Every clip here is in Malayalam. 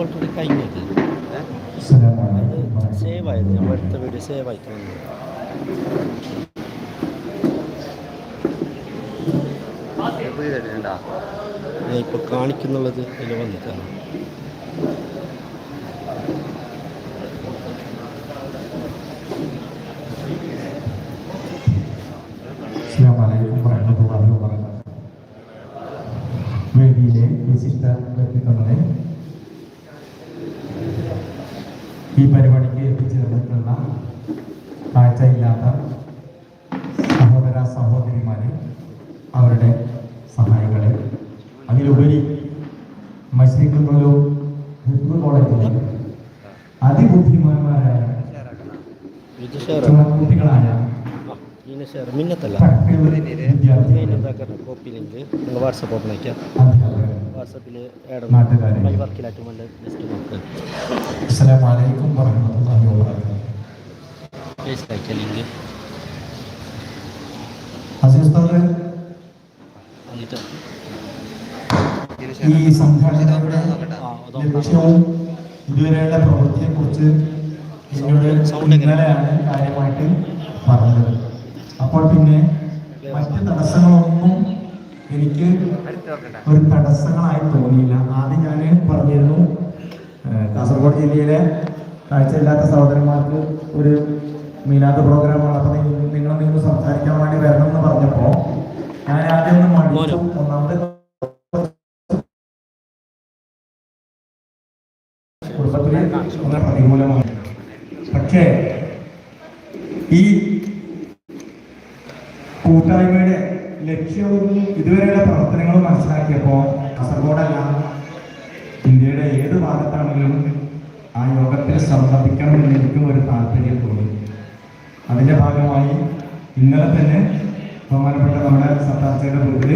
ഓൾറെഡി കഴിഞ്ഞത്. അത് സേവ് ആയത്. നമ്മൾ അടുത്ത വീഡിയോ സേവ് ആയിട്ട് ഇപ്പൊ കാണിക്കുന്നുള്ളത് ഇതിൽ വന്നിട്ടാണ് വിശിഷ്ട വ്യക്തിത്വങ്ങളെ ഈ പരിപാടിക്ക് എത്തിച്ചേർന്നിട്ടുള്ള കാഴ്ചയില്ലാത്ത സഹോദര സഹോദരിമാരെ അവരുടെ സഹായികളെ. അതിലുപരി മത്സരിക്കുന്നൊരു ഹിന്ദു കോളേജിലെ അതിബുദ്ധിമാന്മാരായ കുട്ടികളായ ഇതിനെ ഷെയർ മിന്നത്തല്ല. കോപ്പി ലിങ്ക് നിങ്ങൾ വാട്സപ്പ് ഓപ്പൺ അധ്യാപകരെ വാട്സപ്പിൽ ആഡ്. മൈ വർക്കിലാറ്റും വേണ്ട ജസ്റ്റ് പേസ്റ്റ് ലിങ്ക് ഈ സംഘടനയുടെ ലക്ഷ്യവും ഇതുവരെയുള്ള പ്രവൃത്തിയെ കുറിച്ച് എന്നോട് ഇന്നലെയാണ് കാര്യമായിട്ട് പറഞ്ഞത്. അപ്പോൾ പിന്നെ മറ്റ് തടസ്സങ്ങളൊന്നും എനിക്ക് ഒരു തടസ്സങ്ങളായി തോന്നിയില്ല. ആദ്യം ഞാൻ പറഞ്ഞിരുന്നു കാസർഗോഡ് ജില്ലയിലെ കാഴ്ചയില്ലാത്ത സഹോദരന്മാർക്ക് ഒരു മീനാത്ത പ്രോഗ്രാമാണ് അപ്പോൾ നിങ്ങൾ നിങ്ങൾ സംസാരിക്കാൻ വേണ്ടി വരണം എന്ന് പറഞ്ഞപ്പോൾ ഞാൻ ആദ്യം ഒന്ന് മടിച്ചു. ഒന്നാമത് കുടുംബത്തിലെ പ്രതികൂലമാണ് പക്ഷേ ഈ കൂട്ടായ്മയുടെ ലക്ഷ്യവും ഇതുവരെയുള്ള പ്രവർത്തനങ്ങളും മനസ്സിലാക്കിയപ്പോൾ കാസർഗോഡല്ല ഇന്ത്യയുടെ ഏത് ഭാഗത്താണെങ്കിലും ആ യോഗത്തിൽ സംബന്ധിക്കണമെന്ന് എനിക്കും ഒരു താല്പര്യം തോന്നി. അതിന്റെ ഭാഗമായി ഇന്നലെ തന്നെ ബഹുമാനപ്പെട്ട നമ്മുടെ സത്താർച്ചയുടെ വീട്ടിൽ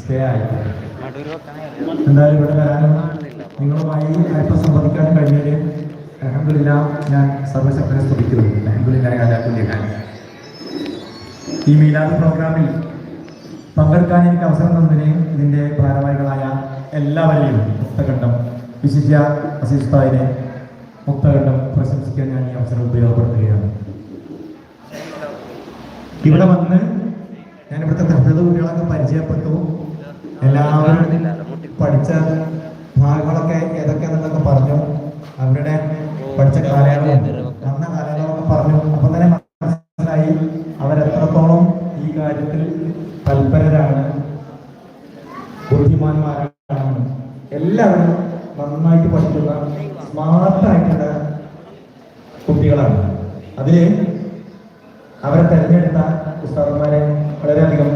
സ്റ്റേ ആയി എന്തായാലും ഇവിടെ വരാനും നിങ്ങളുമായി അല്പം സംബന്ധിക്കാൻ കഴിഞ്ഞതിൽ ഞാൻ സർവശക്തനെ സ്തുതിക്കുന്നു. ഈ മീലാദ് പ്രോഗ്രാമിൽ പങ്കെടുക്കാൻ എനിക്ക് അവസരം തന്നതിന് ഇതിന്റെ ഭാരവാഹികളായ എല്ലാവരെയും മുക്തകണ്ഠം വിശിഷ്യ അസിസ്തായിനെ മുക്തകണ്ഠം പ്രശംസിക്കാൻ ഞാൻ ഈ അവസരം ഉപയോഗപ്പെടുത്തുകയാണ്. ഇവിടെ വന്ന് ഞാൻ ഇവിടുത്തെ തഹ്ഫീദ് കുട്ടികളൊക്കെ പരിചയപ്പെട്ടു. എല്ലാവരും പഠിച്ച ഭാഗങ്ങളൊക്കെ ഏതൊക്കെയാണെന്നൊക്കെ പറഞ്ഞു. അവരുടെ പഠിച്ച കാലയളവും വന്ന കാലയളവൊക്കെ പറഞ്ഞു അപ്പൊ തന്നെ മനസ്സിലായി അവരെത്രത്തോളം ഈ കാര്യത്തിൽ തൽപരരാണ് ബുദ്ധിമാന്മാരാണ് എല്ലാവരും നന്നായിട്ട് പഠിക്കുന്ന സ്മാർട്ടായിട്ടുള്ള കുട്ടികളാണ്. അതിൽ അവരെ തെരഞ്ഞെടുത്ത ഉസ്താദന്മാരെ വളരെയധികം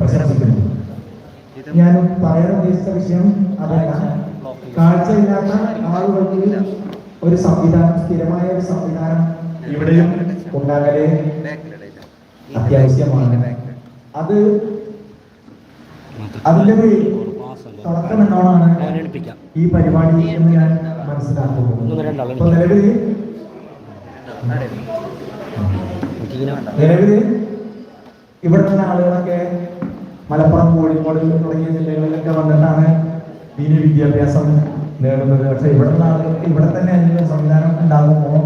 പ്രശംസിക്കുന്നു. ഞാൻ പറയാൻ ഉദ്ദേശിച്ച വിഷയം അതല്ല. കാഴ്ചയില്ലാത്ത ആളുകൾക്ക് ഒരു സംവിധാനം സ്ഥിരമായ ഒരു സംവിധാനം ഇവിടെയും ഉണ്ടാകലേ അത്യാവശ്യമാണ്. അത് അതിന്റെ ഒരു തുടക്കം എന്നോണാണ് ഞാൻ ഈ പരിപാടി എന്ന് ഞാൻ മനസ്സിലാക്കുന്നു നിലവിൽ ആളുകളൊക്കെ മലപ്പുറം കോഴിക്കോട് തുടങ്ങിയ ജില്ലകളിലൊക്കെ വന്നിട്ടാണ് ദീനി വിദ്യാഭ്യാസം നേടുന്നത്. പക്ഷെ ഇവിടെ നിന്ന് ആളുകൾക്ക് ഇവിടെ തന്നെ അതിനുള്ള സംവിധാനം ഉണ്ടാകുമ്പോൾ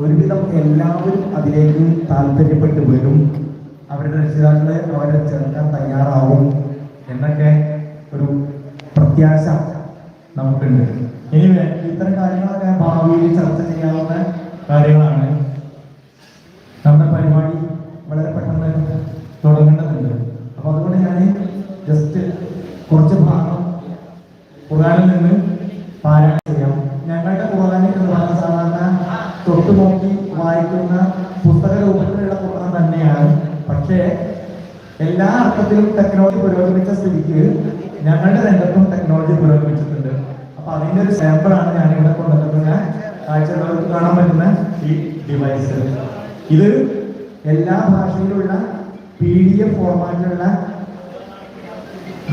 ഒരുവിധം എല്ലാവരും അതിലേക്ക് താല്പര്യപ്പെട്ട് വരും. അവരുടെ രക്ഷിതാക്കളെ അവരെ ചേർക്കാൻ തയ്യാറാവും എന്നൊക്കെ ഒരു പ്രത്യാശ നമുക്കുണ്ട്. ഇനി ഇത്തരം കാര്യങ്ങളൊക്കെ ഭാവിയിൽ ചർച്ച ചെയ്യാവുന്ന കാര്യങ്ങളാണ്. നമ്മുടെ പരിപാടി വളരെ പെട്ടെന്ന് തുടങ്ങേണ്ടതുണ്ട്. അപ്പൊ അതുകൊണ്ട് ഞാൻ ജസ്റ്റ് കുറച്ച് ഭാഗം ഖുറാനിൽ നിന്ന് പാരായണം ചെയ്യാം. ഞങ്ങളുടെ ഖുറാനിൽ എന്ന് പറഞ്ഞ സാധാരണ തൊട്ടു നോക്കി വായിക്കുന്ന പുസ്തക രൂപത്തിലുള്ള ഖുർആൻ തന്നെയാണ്. പക്ഷേ എല്ലാ അർത്ഥത്തിലും ടെക്നോളജി പുരോഗമിച്ച സ്ഥിതിക്ക് ഞങ്ങളുടെ രംഗത്തും ടെക്നോളജി പുരോഗമിച്ചിട്ടുണ്ട്. അപ്പൊ അതിന്റെ ഒരു സാമ്പിളാണ് ഞാൻ ഇവിടെ കൊണ്ടുവന്നത്. ഞാൻ കാഴ്ചകൾക്ക് കാണാൻ പറ്റുന്ന ഈ ഡിവൈസ് ഇത് എല്ലാ ഭാഷയിലുള്ള പി ഡി എഫ് ഫോർമാറ്റിലുള്ള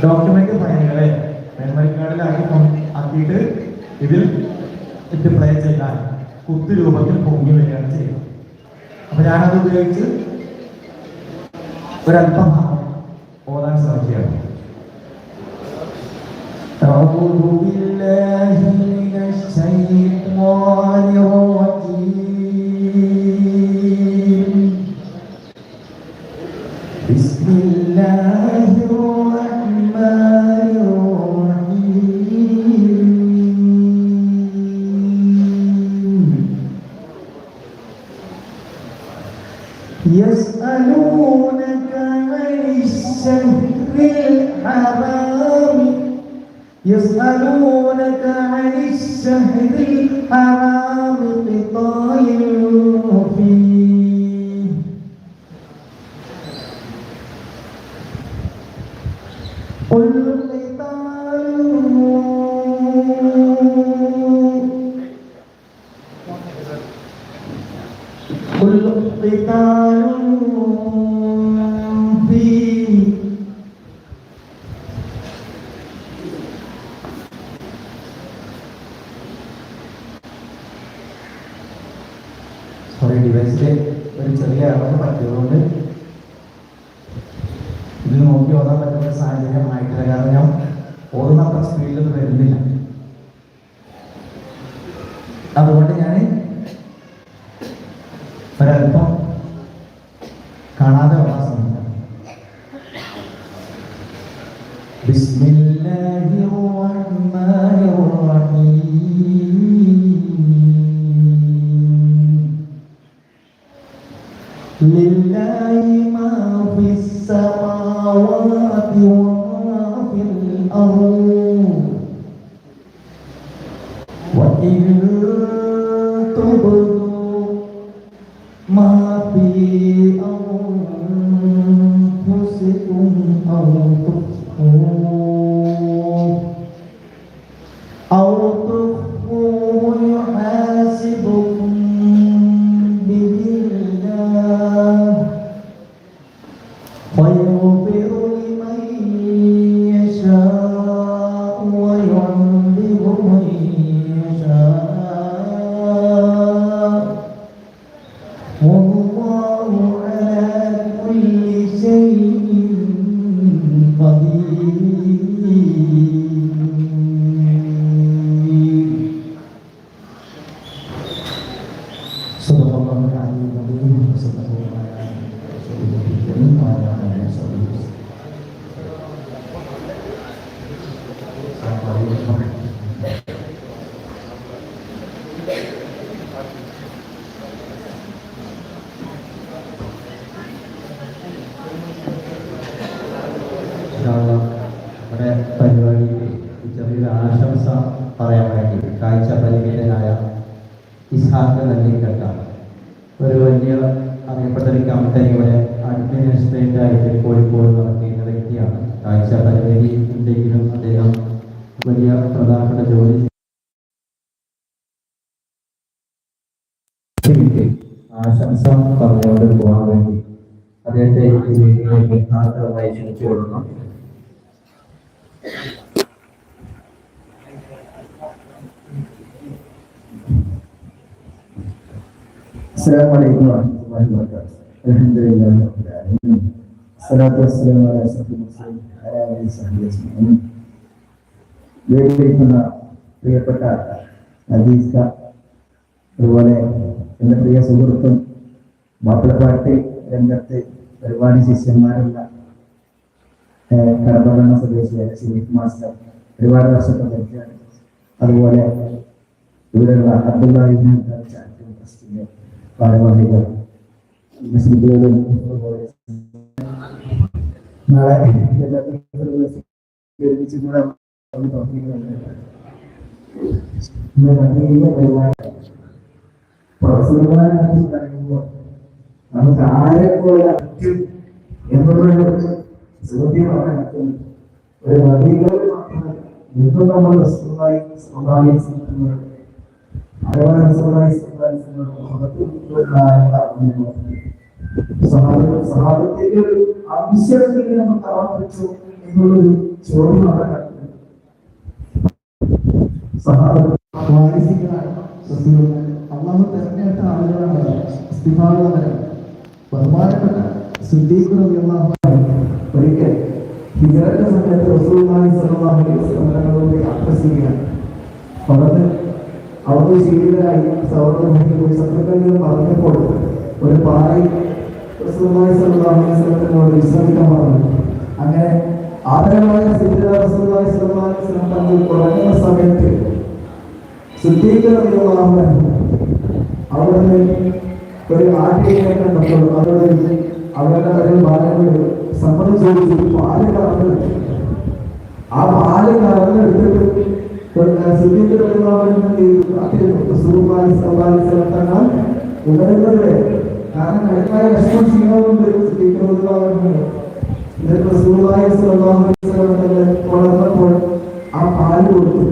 ഡോക്യുമെന്റ് ഫയലുകളെ മെമ്മറി കാർഡിലാക്കി ആക്കിയിട്ട് ഇതിൽ ഇട്ട് പ്ലേ ചെയ്താൽ കുത്തു രൂപത്തിൽ പൊങ്ങി വരികയാണ് ചെയ്യുന്നത്. അപ്പൊ ഞാനത് ഉപയോഗിച്ച് ഒരല്പം ഓടാൻ ശ്രമിക്കുകയാണ്. بالله من الشيطان الرجيم. بسم الله الرحمن الرحيم. يسألونك عن الشهر الحرام. يسألونك عن الشهر الحرام قتال فيه. قل قتال. قل قتال. സോറി ഡിവൈസിൽ ഒരു ചെറിയ ഇളവ് പറ്റിയതുകൊണ്ട് ഇത് നോക്കി ഓടാൻ പറ്റുന്ന സാഹചര്യമായിട്ടില്ല കാരണം ഞാൻ ഓതുന്ന അത്ര സ്പീഡിൽ വരുന്നില്ല. അതുകൊണ്ട് ഞാൻ ഒരല്പം കാണാതെ ഓടാൻ ശ്രമിക്കാം. ബിസ്മില്ലാഹിർ റഹ്മാനിർ റഹീം. صدق الله العلي العظيم وصدق الله على رسوله الكريم وعلى اله وصحبه وسلم السلام عليكم നമ്മുടെ പരിപാടിയിൽ ചെറിയൊരു ആശംസ പറയാൻ വേണ്ടി കാഴ്ച പരിമിതനായ ഇസ്ഹാഖ് നെല്ലിക്കട്ട ഒരു വലിയ അറിയപ്പെട്ട ഒരു കമ്പനി ഇവിടെ അഡ്മിനിസ്ട്രേറ്റർ ആയിട്ട് കോഴിക്കോട് വർക്ക് വ്യക്തിയാണ് കാഴ്ച പരിമിതി ഉണ്ടെങ്കിലും അദ്ദേഹം വലിയ പ്രധാനപ്പെട്ട ജോലി. ആശംസ പറഞ്ഞുകൊണ്ട് പോകാൻ വേണ്ടി അദ്ദേഹത്തെ ഈ ആദരവായി ക്ഷണിച്ചു കൊടുക്കണം السلام عليكم ورحمة الله وبركاته الحمد لله رب العالمين الصلاة والسلام على أشرف المرسلين على آله وصحبه أجمعين വേദിയിലിരിക്കുന്ന പ്രിയപ്പെട്ട അജീസ് ക, അതുപോലെ എൻ്റെ പ്രിയ സുഹൃത്തും മാപ്പിളപ്പാട്ട് രംഗത്ത് ഒരുപാട് ശിഷ്യന്മാരുള്ള ഏഹ്, കടപ്പകണ്ണ സ്വദേശിയായ ഷെരീഫ് മാസ്റ്റർ ഒരുപാട് വർഷത്തെ പരിചയമാണ് അതുപോലെ ഇവിടെയുള്ള അബ്ദുള്ള ചാരിറ്റബിൾ ട്രസ്റ്റിന്റെ ഭാരവാഹികൾ അതുപോലെ നാളെ ഒരുമിച്ച് കൂടെ പറയുമ്പോൾ നമുക്ക് ആരെ പോലെ പറ്റും എന്നുള്ളൊരു ചോദ്യമാണ് ഒരു നദികളിൽ ഇന്നും നമ്മൾ വസ്തുവായി സ്വാഭാവിക അതുപോലെ അലൈഹി സഹാബത്തിന്റെ ഒരു അംശത്തിൽ നമുക്ക് ആവർത്തിച്ചു എന്നുള്ളൊരു ചോദ്യം അവിടെ കിടക്കുന്നു. സഹാബത്ത് വാരിസികളാണ് റസൂലുള്ളാഹി. അള്ളാഹു തെരഞ്ഞെടുത്ത ആളുകളാണ് ഇസ്തിഫാദുള്ളവരാണ് ബഹുമാനപ്പെട്ട സിദ്ദീഖ് റളിയല്ലാഹു അൻഹു ഒരിക്കൽ ഹിജറയുടെ സമയത്ത് റസൂലുള്ളാഹി സ്വല്ലല്ലാഹു അലൈഹി വസല്ലം തങ്ങളോട് യാത്ര അവിടെ അവിടെ ശീലിതരായി സൗഹൃദത്തിൽ പോയി ശത്രുക്കളിൽ പറഞ്ഞപ്പോൾ ഒരു അലൈഹി വസല്ലമയോട് വിശ്രമിക്കാൻ പറഞ്ഞു. അങ്ങനെ ആദരവായ അലൈഹി വസല്ലം തങ്ങൾ തുടങ്ങുന്ന സമയത്ത് ശുദ്ധീകരണം അവിടുന്ന് ഒരു ആട്ടിയെ കണ്ടപ്പോൾ അവരുടെ അവരുടെ ഒരു ബാലനോട് സമ്മതം ചോദിച്ചു പാൽ കറന്നെടുത്തു ആ പാൽ കറന്നെടുത്തിട്ട് ഉണരുന്നത് കാരണം കടുത്തായ വിഷമം ക്ഷീണമുണ്ട് വളർന്നപ്പോൾ ആ പാൽ കൊടുത്തു.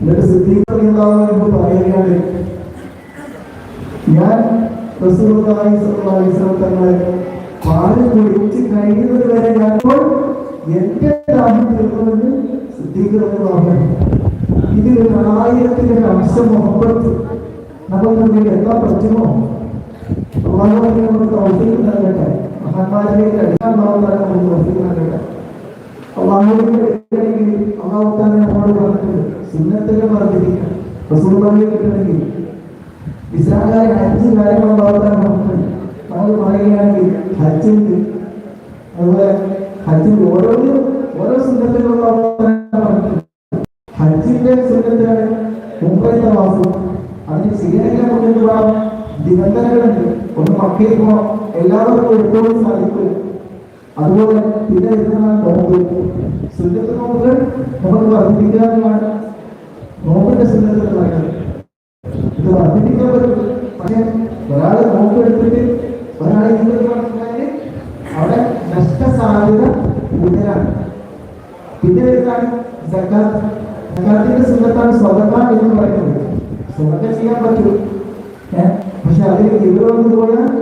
എന്നിട്ട് സിദ്ധീകരണം പറയുകയാണ്. ഞാൻ അലൈഹി വസല്ലം തങ്ങളെ പാൽ കുടിച്ച് കഴിയുന്നത് വരെ ഞാനിപ്പോൾ എന്റെ ദാഹം തീർന്നുവെന്ന് സിദ്ധീകരണം ഇത് ആയിരത്തിന്റെ അംശം മുഹബത്ത് നമുക്ക് എന്താ തൗഫീഖ് നൽകട്ടെ. മഹാന്മാരിലേക്ക് നൽകട്ടെ. അള്ളാഹുവിന്റെ അടുക്കലെങ്കിൽ അള്ളാഹു തന്നെ നമ്മോട് പറഞ്ഞിട്ടുണ്ട് സുന്നത്തിനെ വർദ്ധിപ്പിക്കണം റസൂലുള്ളാഹിയെ കിട്ടണമെങ്കിൽ ഇസ്ലാമിലെ അഞ്ച് കാര്യങ്ങൾ നമ്മൾ പറയുകയാണെങ്കിൽ ഹജ്ജുണ്ട് അതുപോലെ ഹജ്ജിൽ ഓരോന്നും ഓരോ സുന്നത്തിലുള്ള ഹജ്ജിന്റെ സുന്നത്തിലാണ് മുമ്പത്തെ വാസം. അതിന് സ്വീകരിക്കാൻ കൊണ്ടുള്ള നിബന്ധനകളുണ്ട്. ഒന്ന് മക്കയിൽ എല്ലാവർക്കും എപ്പോഴും സാധിക്കും. അതുപോലെ പിന്നെ വരുന്ന നോമ്പ്? സുന്നത്ത് നോമ്പുകൾ നമുക്ക് വർദ്ധിപ്പിക്കാനുമാണ് നോമ്പിന്റെ പറയുന്നത് ഇത് വർദ്ധിപ്പിക്കാൻ സ്വതക്ക എന്ന് പറയുന്നത്. സ്വതക്ക ചെയ്യാൻ പറ്റും. പക്ഷെ അതിൽ വന്നത് പോലെ